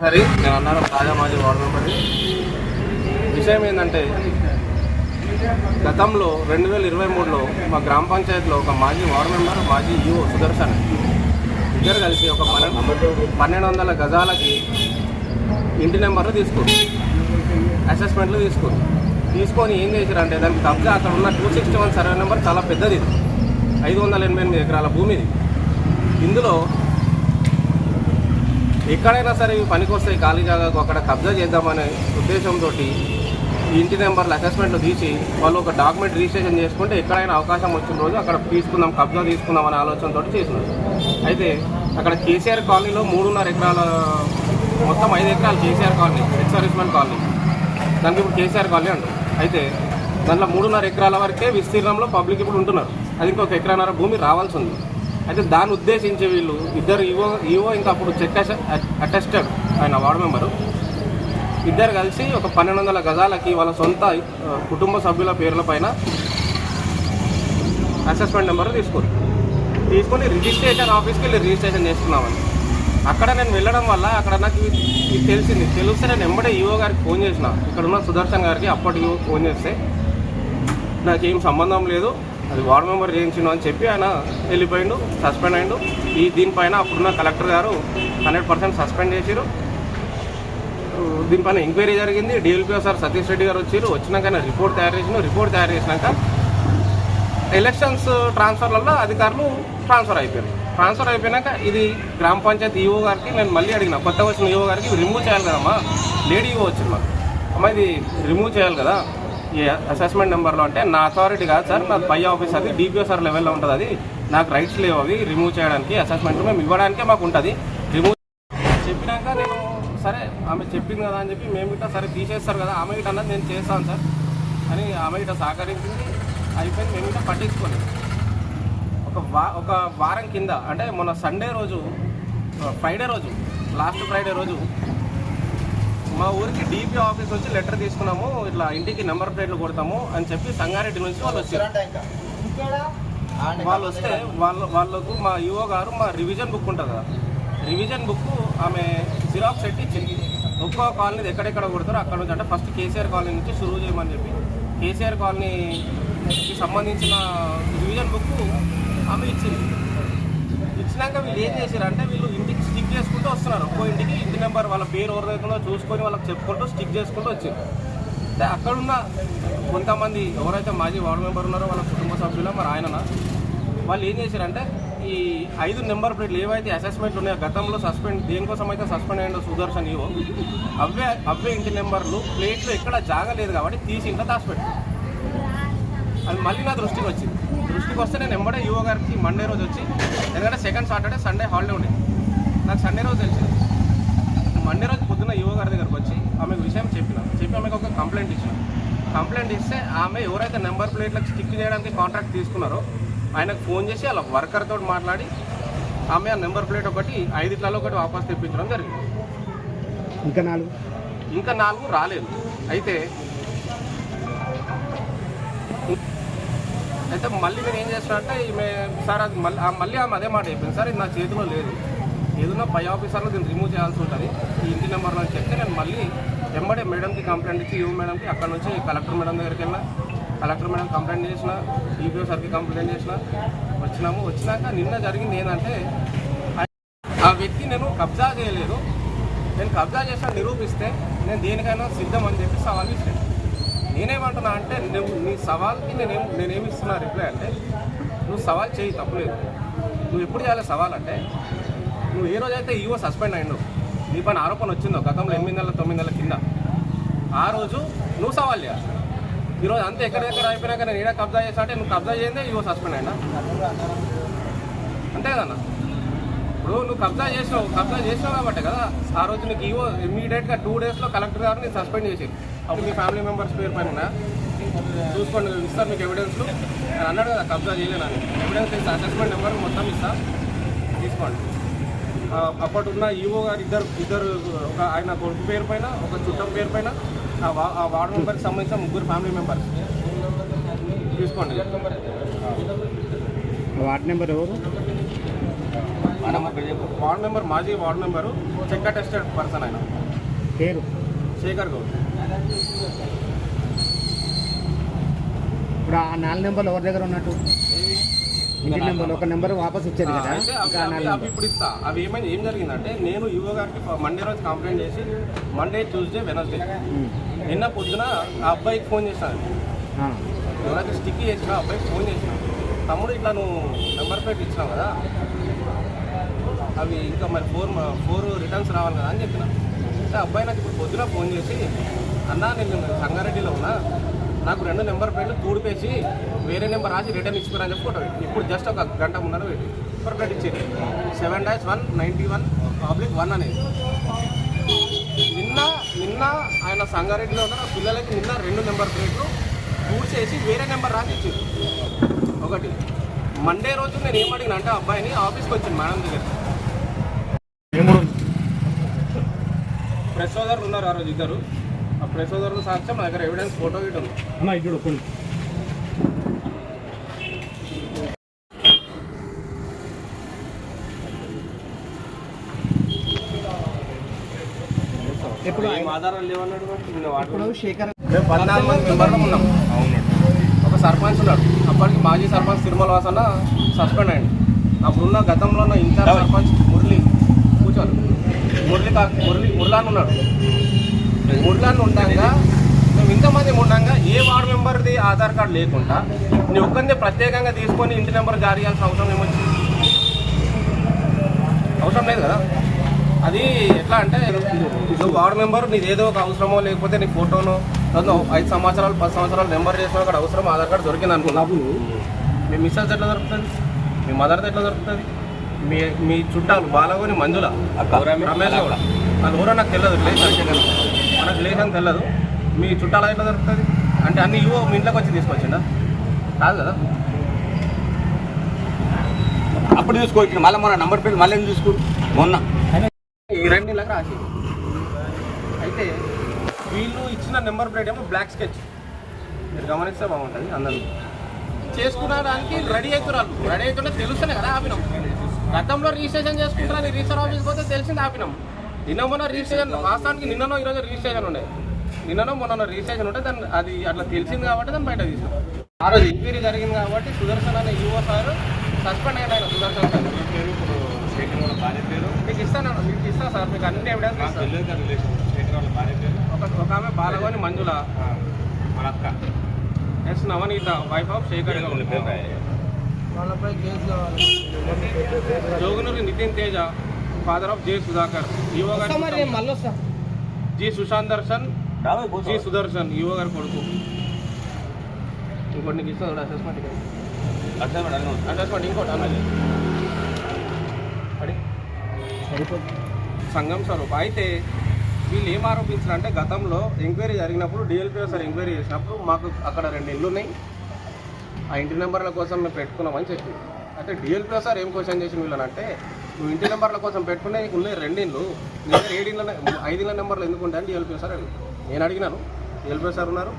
నేను అన్నాను తాజా మాజీ వార్డు మెంబర్ని విషయం ఏంటంటే గతంలో రెండు వేల ఇరవై మూడులో మా గ్రామ పంచాయతీలో ఒక మాజీ వార్డు మెంబర్ మాజీ ఈఓ సుదర్శన్ ఇద్దరు కలిసి ఒక పన్నెండు పన్నెండు వందల గజాలకి ఇంటి నెంబర్లు తీసుకుంది అసెస్మెంట్లు తీసుకుంది తీసుకొని ఏం చేశారంటే దానికి కబ్జా అక్కడ ఉన్న two sixty one survey number చాలా పెద్దది ఇది. ఐదు వందల ఎనభై ఎనిమిది ఎకరాల భూమి ఇది. ఇందులో ఎక్కడైనా సరే ఇవి పనికొస్తాయి ఖాళీ జాగాకు అక్కడ కబ్జా చేద్దామనే ఉద్దేశంతో ఈ ఇంటి నెంబర్లు అసెస్మెంట్లు తీసి వాళ్ళు ఒక డాక్యుమెంట్ రిజిస్ట్రేషన్ చేసుకుంటే ఎక్కడైనా అవకాశం వచ్చిన రోజు అక్కడ తీసుకుందాం కబ్జా తీసుకుందాం అనే ఆలోచనతో చేసినారు. అయితే అక్కడ కేసీఆర్ కాలనీలో మూడున్నర ఎకరాల మొత్తం ఐదు ఎకరాలు కేసీఆర్ కాలనీ ఎక్స్ కాలనీ. దానికి ఇప్పుడు కేసీఆర్ కాలనీ అంటారు. అయితే దాంట్లో మూడున్నర ఎకరాల వరకే విస్తీర్ణంలో పబ్లిక్ ఇప్పుడు ఉంటున్నారు. అది ఇంకొక ఎకరాన్నర భూమి రావాల్సి ఉంది అయితే దాన్ని ఉద్దేశించి వీళ్ళు ఇద్దరు ఈవో ఈవో ఇంకా అప్పుడు చెక్ అటెస్టెడ్ ఆయన వార్డు మెంబరు. ఇద్దరు కలిసి ఒక పన్నెండు వందల గజాలకి వాళ్ళ సొంత కుటుంబ సభ్యుల పేర్ల పైన అసెస్మెంట్ నెంబర్ తీసుకోరు తీసుకొని రిజిస్ట్రేషన్ ఆఫీస్కి వెళ్ళి రిజిస్ట్రేషన్ చేసుకున్నామని అక్కడ నేను వెళ్ళడం వల్ల అక్కడ నాకు ఇది తెలిసింది. తెలిస్తే నేను ఎంబడే ఈవో గారికి ఫోన్ చేసిన. ఇక్కడ ఉన్న సుదర్శన్ గారికి అప్పటి ఫోన్ చేస్తే నాకేం సంబంధం లేదు. అది వార్డు మెంబర్ చేయించిండు అని చెప్పి ఆయన వెళ్ళిపోయిండు సస్పెండ్ అయిండు. ఈ దీనిపైన అప్పుడున్న కలెక్టర్ గారు హండ్రెడ్ పర్సెంట్ సస్పెండ్ చేసిరు దీనిపైన ఎంక్వైరీ జరిగింది. డిఎల్పీ సార్ సతీష్ రెడ్డి గారు వచ్చారు వచ్చినాక ఆయన రిపోర్ట్ తయారు చేసిన రిపోర్ట్ తయారు చేసినాక ఎలక్షన్స్ ట్రాన్స్ఫర్లలో అధికారులు ట్రాన్స్ఫర్ అయిపోయారు ట్రాన్స్ఫర్ అయిపోయినాక ఇది గ్రామ పంచాయతీ ఈఓ గారికి నేను మళ్ళీ అడిగిన కొత్తగా వచ్చిన ఈఓ గారికి రిమూవ్ చేయాలి కదమ్మా? లేడీ ఈఓ వచ్చింది మాకు. ఇది రిమూవ్ చేయాలి కదా? అసెస్మెంట్ నెంబర్లో అంటే నా అథారిటీ కాదు సార్ నా పై ఆఫీస్ అది డిపిఓ సార్ లెవెల్లో ఉంటుంది. అది నాకు రైట్స్ లేవు అవి రిమూవ్ చేయడానికి అసెస్మెంట్ మేము ఇవ్వడానికే మాకు ఉంటుంది. రిమూవ్ చెప్పినాక నేను సరే ఆమె చెప్పింది కదా అని చెప్పి మేము ఇట్లా సరే తీసేస్తారు కదా ఆమె ఇట్లా అన్నది నేను చేస్తాను సార్. అని ఆమె ఇట సహకరించింది అయిపోయింది మేము ఇట్లా పట్టించుకోలేదు. ఒక వా ఒక వారం కింద అంటే మొన్న సండే రోజు ఫ్రైడే రోజు లాస్ట్ ఫ్రైడే రోజు మా ఊరికి డీపీ ఆఫీస్ నుంచి లెటర్ తీసుకున్నాము. ఇట్లా ఇంటికి నెంబర్ ప్లేట్లు కొడతాము అని చెప్పి సంగారెడ్డి నుంచి వాళ్ళు వచ్చారు. వాళ్ళు వస్తే వాళ్ళ వాళ్ళకు మా యువ గారు మా రివిజన్ బుక్ ఉంటుంది కదా. రివిజన్ బుక్ ఆమె జిరాక్స్ పెట్టి ఇచ్చింది ఒక్కో కాలనీ ఎక్కడెక్కడ కొడతారో అక్కడ నుంచి అంటే ఫస్ట్ కేసీఆర్ కాలనీ నుంచి షురువు చేయమని చెప్పి కేసీఆర్ కాలనీకి సంబంధించిన రివిజన్ బుక్ ఆమె ఇచ్చింది. ఇచ్చినాక వీళ్ళు ఏం చేశారు అంటే వీళ్ళు స్టిక్ చేసుకుంటూ వస్తున్నారు. ఒక్కో ఇంటికి ఇంటి నెంబర్ వాళ్ళ పేరు ఎవరిదైతుందో చూసుకొని వాళ్ళకి చెప్పుకుంటూ స్టిక్ చేసుకుంటూ వచ్చింది. అంటే అక్కడున్న కొంతమంది ఎవరైతే మాజీ వార్డు మెంబర్ ఉన్నారో వాళ్ళ కుటుంబ సభ్యులు మరి ఆయన వాళ్ళు ఏం చేశారంటే ఈ ఐదు నెంబర్ ప్లేట్లు ఏవైతే అసెస్మెంట్లు ఉన్నాయో గతంలో సస్పెండ్ దేనికోసం అయితే సస్పెండ్ అయ్యిందో సుదర్శన్ ఇవో అవే అవే ఇంటి నెంబర్లు ప్లేట్లు ఎక్కడ జాగలేదు కాబట్టి తీసి ఇంట్లో దాచిపెట్టు అది మళ్ళీ నా దృష్టికి వచ్చింది. దృష్టికి వస్తే నేను ఎంబడే యువ గారికి మండే రోజు వచ్చి ఎందుకంటే సెకండ్ సాటర్డే సండే హాలిడే ఉండేది నాకు సండే రోజు తెలిసింది. మండే రోజు పొద్దున్న యువ గారి దగ్గరకు వచ్చి ఆమెకు విషయం చెప్పిన. చెప్పి ఆమెకు ఒక కంప్లైంట్ ఇచ్చిన. కంప్లైంట్ ఇస్తే ఆమె ఎవరైతే నెంబర్ ప్లేట్లకు స్టిక్ చేయడానికి కాంట్రాక్ట్ తీసుకున్నారో ఆయనకు ఫోన్ చేసి వాళ్ళ వర్కర్ తోటి మాట్లాడి ఆమె ఆ నెంబర్ ప్లేట్ ఒకటి ఐదిట్లలో ఒకటి వాపస్ తెప్పించడం జరిగింది. ఇంకా నాలుగు? ఇంకా నాలుగు రాలేదు. అయితే అయితే మళ్ళీ నేను ఏం చేస్తున్నా ఈమె సార్ అది మళ్ళీ మళ్ళీ ఆమె అదే మాట చెప్పింది. సార్ ఇది నా చేతిలో లేదు. ఏదైనా పై ఆఫీసర్లో దీన్ని రిమూవ్ చేయాల్సి ఉంటుంది. ఈ ఇంటి నెంబర్ నుంచి చెప్తే నేను మళ్ళీ వెంబడే మేడంకి కంప్లైంట్ ఇచ్చి యూ మేడంకి అక్కడ నుంచి కలెక్టర్ మేడం దగ్గరికి వెళ్ళిన కలెక్టర్ మేడం కంప్లైంట్ చేసిన ఈపీఓ సార్కి కంప్లైంట్ చేసిన వచ్చినాము. వచ్చినాక నిన్న జరిగింది ఏంటంటే ఆ వ్యక్తి నేను కబ్జా చేయలేదు. నేను కబ్జా చేసిన నిరూపిస్తే నేను దేనికైనా సిద్ధం అని చెప్పి సవాల్ ఇచ్చాను నేనేమంటున్నా అంటే నువ్వు నీ సవాల్కి నేనేం నేనేమి ఇస్తున్నా రిప్లై అంటే నువ్వు సవాల్ చేయి తప్పులేదు. నువ్వు ఎప్పుడు చేయాలి సవాల్ అంటే నువ్వు ఏ రోజైతే ఈవో సస్పెండ్ అయిండు నీ పైన ఆరోపణ వచ్చిందో గతంలో ఎనిమిది నెలల తొమ్మిది నెలల కింద ఆ రోజు నువ్వు సవాల్ చేయాలి. ఈరోజు అంతా ఎక్కడెక్కడ అయిపోయినాక నేను ఏడా కబ్జా చేసా అంటే నువ్వు కబ్జా చేయందే ఈవో సస్పెండ్ అయినా? అంతే కదన్నా ఇప్పుడు నువ్వు కబ్జా చేసినావు కబ్జా చేసినావు కాబట్టి కదా ఆ రోజు నీకు ఈవో ఇమీడియట్గా టూ డేస్లో కలెక్టర్ గారు నేను సస్పెండ్ చేసి అప్పుడు మీ ఫ్యామిలీ మెంబర్స్ పేరు పైన చూసుకోండి ఇస్తాను మీకు ఎవిడెన్స్లు నేను అన్నాడు కదా కబ్జా చేయలేనని. ఎవిడెన్స్ ఇస్తా అసెస్మెంట్ నెంబర్ మొత్తం ఇస్తా. తీసుకోండి. ఆ, అప్పటి ఉన్న ఈవో గారు ఇద్దరు ఇద్దరు ఒక ఆయన కొడుకు పేరు పైన ఒక చుట్టం పేరు పైన ఆ వార్డు మెంబర్కి సంబంధించిన ముగ్గురు ఫ్యామిలీ మెంబర్స్. తీసుకోండి. వార్డ్ నెంబర్ ఎవరు? వార్డ్ మెంబర్ మాజీ ward member check attested person ఆయన. పేరు? శేఖర్ గౌడ్ ఇప్పుడు ఆ నాలుగు నెంబర్లు ఎవరి దగ్గర ఉన్నట్టు? ఇంటి నెంబర్లు ఒక నెంబర్ వాపస్ ఇచ్చారు కదా. అయితే అవి- ఇంకా అవి- నాలుగు అవి నెంబర్ ఇప్పుడు ఇస్తా. అవి ఏమైంది ఏం జరిగిందంటే నేను యువ గారికి మండే రోజు కంప్లైంట్ చేసి మండే ట్యూస్డే వెనస్డే నిన్న పొద్దున ఆ అబ్బాయికి ఫోన్ చేశాను. ఎవరైతే స్టిక్ చేసిన ఆ అబ్బాయికి ఫోన్ చేసిన. తమ్ముడు ఇట్లా నువ్వు నెంబర్ ప్లేట్ ఇచ్చినావు కదా. అవి ఇంకా మరి ఫోర్ ఫోర్ రిటర్న్స్ రావాలి కదా అని చెప్పిన. అంటే అబ్బాయి నాకు ఇప్పుడు పొద్దున ఫోన్ చేసి అన్నా నేను సంగారెడ్డిలో ఉన్నా. నాకు రెండు నెంబర్ ప్లేట్లు తూడిపేసి వేరే నెంబర్ రాసి రిటర్న్ ఇచ్చిపోరని చెప్పి ఫోటో పెట్టి. ఇప్పుడు జస్ట్ ఒక గంట ముందర పెట్టి. నెంబర్ ప్లేట్ ఇచ్చేది seven dash one ninety one public one అనేది. నిన్న నిన్న ఆయన సంగారెడ్డిలో ఉన్న పిల్లలకి నిన్న రెండు నెంబర్ ప్లేట్లు చేసి వేరే నెంబర్ రాసి ఇచ్చింది ఒకటి మండే రోజు నేను ఏం అడిగిన అంటే అబ్బాయిని ఆఫీస్కి వచ్చింది మేడం దగ్గర ప్రెస్ సోదరులు ఉన్నారు ఆ రోజు ఇద్దరు. ప్రెస్ సాక్ష్యం నా దగ్గర ఎవిడెన్స్ ఫోటో ఇటు ఇప్పుడు ఆధారాలు లేవన్నాడు ఇప్పుడు శేఖర్ మేము పద్నాలుగు మంది మెంబర్లు ఉన్నాం. ఒక సర్పంచ్ ఉన్నాడు. అప్పటికి మాజీ సర్పంచ్ తిరుమల వాసన సస్పెండ్ అయ్యండి. అప్పుడున్న గతంలో ఉన్న ఇన్ఛార్జ్ సర్పంచ్ మురళి కూర్చోరు మురళి కా మురళి మురళాన్ ఉన్నాడు. మురళాన్ ఉండగా మేము ఇంతమంది ఉండగా ఏ వార్డు మెంబర్ది ఆధార్ కార్డు లేకుండా నీ ఒక్కరిని ప్రత్యేకంగా తీసుకొని ఇంటి నెంబర్ జారీ చేయాల్సిన అవసరం ఏమొచ్చింది? అవసరం లేదు కదా? అది ఎట్లా అంటే నువ్వు వార్డు మెంబర్ నీది ఏదో ఒక అవసరమో లేకపోతే నీ ఫోటోనో లేదా ఐదు సంవత్సరాలు పది సంవత్సరాలు నెంబర్ చేసిన అక్కడ అవసరం ఆధార్ కార్డు దొరికింది అనుకున్నా మీ మిస్సెస్ ఎట్లా దొరుకుతుంది? మీ మదర్ది ఎట్లా దొరుకుతుంది? మీ మీ చుట్టాలు బాలగోని మంజుల? రమేష్ కూడా వాళ్ళు ఎవరో నాకు తెలియదు. రిలేషన్ మనకు లేదని తెలియదు మీ చుట్టాల ఎట్లా దొరుకుతుంది అంటే అన్ని ఇవో మీ ఇంట్లోకి వచ్చి తీసుకొచ్చిందా కాదు కదా. అప్పుడు చూసుకో ఇక్కడ మళ్ళీ మన నంబర్ ప్లేట్ మళ్ళీ ఎందుకు చూసుకో? మొన్న. ఈ రెండు నెలలకు రాసి. అయితే వీళ్ళు ఇచ్చిన నెంబర్ ప్లేట్ ఏమో బ్లాక్ స్కెచ్ మీరు గమనిస్తే బాగుంటుంది అందరూ. చేసుకునడానికి రెడీ అవుతున్నారు. రెడీ అవుతుంటే తెలుస్తున్నాయి కదా ఆపినాం. గతంలో రిజిస్ట్రేషన్ చేసుకుంటారని రిజిస్టర్ ఆఫీస్ పోతే తెలిసింది ఆపినాం. నిన్న మొన్న రిజిస్ట్రేషన్ వాస్తవానికి నిన్ననో ఈరోజు రిజిస్ట్రేషన్ ఉండే. నిన్ననో మొన్న రిజిస్ట్రేషన్ ఉంటే దాన్ని అది అట్లా తెలిసింది కాబట్టి దాన్ని బయట తీసాం ఆ రోజు ఎంక్వైరీ జరిగింది కాబట్టి సుదర్శన్ అనే యువ సార్ సస్పెండ్ అయిన ఆయన సుదర్శన్ సార్. మీకు ఇస్తాను మీకు ఇస్తా సార్ మీకు అన్ని ఎవిడెన్స్ ఇస్తాను. ఒక ఒక ఆమె Balagoni Manjula. S Navaneetha wife of Shekhar. Jogunuri Nitin Teja. Father of J Sudhakar గారి జి సుశాంత్ దర్శన్. జి సుదర్శన్ యువ గారి కొడుకు. ఇంకోటి నీకు ఇస్తాను అసెస్మెంట్. అసెస్మెంట్ ఇంకోటి అన్నది సంఘం స్వరూప్. అయితే వీళ్ళు ఏం ఆరోపించారంటే గతంలో ఎంక్వైరీ జరిగినప్పుడు డిఎల్పీ సార్ ఎంక్వైరీ చేసినప్పుడు మాకు అక్కడ రెండు ఇల్లు ఉన్నాయి ఆ ఇంటి నెంబర్ల కోసం మేము పెట్టుకున్నామని చెప్పి. అయితే డిఎల్పీ సార్ ఏం క్వశ్చన్ చేసిన వీళ్ళనంటే నువ్వు ఇంటి నెంబర్ల కోసం పెట్టుకునే నీకు ఉన్నాయి రెండు ఇల్లు నీ దగ్గర ఏడు ఇళ్ళ ఐదు ఇళ్ళ నెంబర్లు ఎందుకు ఉంటాయని డిఎల్పీ సార్ నేను అడిగినాను. డిఎల్పీ సార్ ఉన్నారు.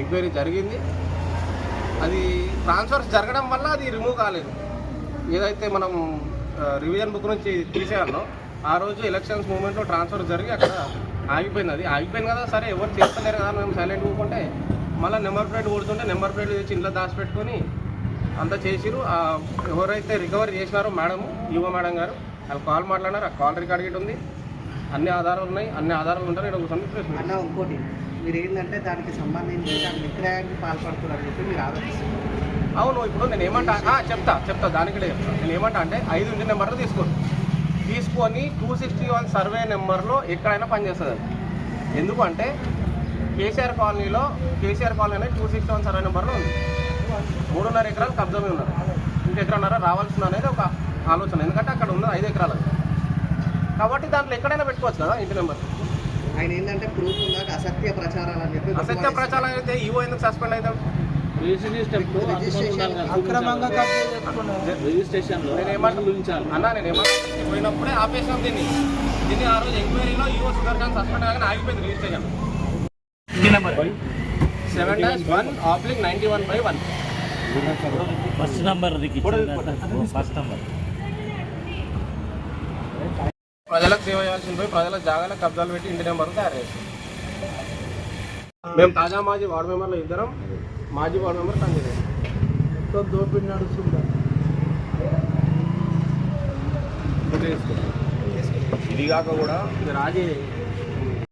ఎంక్వైరీ జరిగింది. అది ట్రాన్స్ఫర్స్ జరగడం వల్ల అది రిమూవ్ కాలేదు. ఏదైతే మనం రివిజన్ బుక్ నుంచి తీసేయాలనో ఆ రోజు ఎలక్షన్స్ మూమెంట్లో ట్రాన్స్ఫర్ జరిగి అక్కడ ఆగిపోయింది. అది ఆగిపోయింది కదా సరే ఎవరు చేస్తలేరు కదా మేము సైలెంట్ కూకుంటే మళ్ళీ నెంబర్ ప్లేట్ కొడుతుంటే నెంబర్ ప్లేట్ తెచ్చి ఇంట్లో దాచిపెట్టుకొని అంతా చేసిరు ఎవరైతే రికవరీ చేసినారో మేడం యువ మేడం గారు వాళ్ళు కాల్ మాట్లాడినారు. ఆ కాల్ రికార్డ్ గిట్ ఉంది. అన్ని ఆధారాలు ఉన్నాయి. అన్ని ఆధారాలు ఉంటారు ప్రెస్ మీట్. అన్న ఇంకోటి. మీరు ఏంటంటే దానికి సంబంధించి దాని విక్రయానికి పాల్పడుతున్నారని చెప్పి మీరు ఆరోపిస్తున్నారు అవును ఇప్పుడు నేను ఏమంటా చెప్తా చెప్తా. దానికి చెప్తా. నేను ఏమంటా అంటే ఐదు ఇంటి నెంబర్లు తీసుకోండి. తీసుకొని టూ సిక్స్టీ వన్ సర్వే నెంబర్లో ఎక్కడైనా పనిచేస్తుంది అది ఎందుకంటే కేసీఆర్ కాలనీలో కేసీఆర్ కాలనీ అనేది టూ సిక్స్టీ వన్ సర్వే నెంబర్లో ఉంది. మూడున్నర ఎకరాలు కబ్జా మీద ఉన్నారు. ఇంటి ఎకరన్నర రావాల్సిన అనేది ఒక ఆలోచన. ఎందుకంటే అక్కడ ఉన్నది ఐదు ఎకరాలు కాబట్టి దాంట్లో ఎక్కడైనా పెట్టుకోవచ్చు కదా ఇంటి నెంబర్. ఆయన ఏంటంటే ప్రూఫ్ ఉందా? అసత్య ప్రచారాలు అని చెప్పి అసత్య ప్రచారం అయితే ఈవో ఎందుకు సస్పెండ్ ఏమంటున్నా అన్నా నేను పోయినప్పుడే ఆపేసాం దీన్ని. దీన్ని ఆ రోజు ఎంక్వైరీలో యువ సుదర్శన్ సస్పెండ్ కాగానే ఆగిపోయింది registration. Seven dash one oblique ninety one by one first number first number ప్రజలకు సేవ చేయాల్సింది పోయి ప్రజల జాగాలకు కబ్జాలు పెట్టి ఇంటి నెంబర్ తయారు చేస్తాం మేము తాజా మాజీ వార్డు మెంబర్లు ఇద్దరం మాజీ వార్డు మెంబర్ కంటిన్యూ దోపిడి నడుస్తుందా? ఇది కాక కూడా రాజీ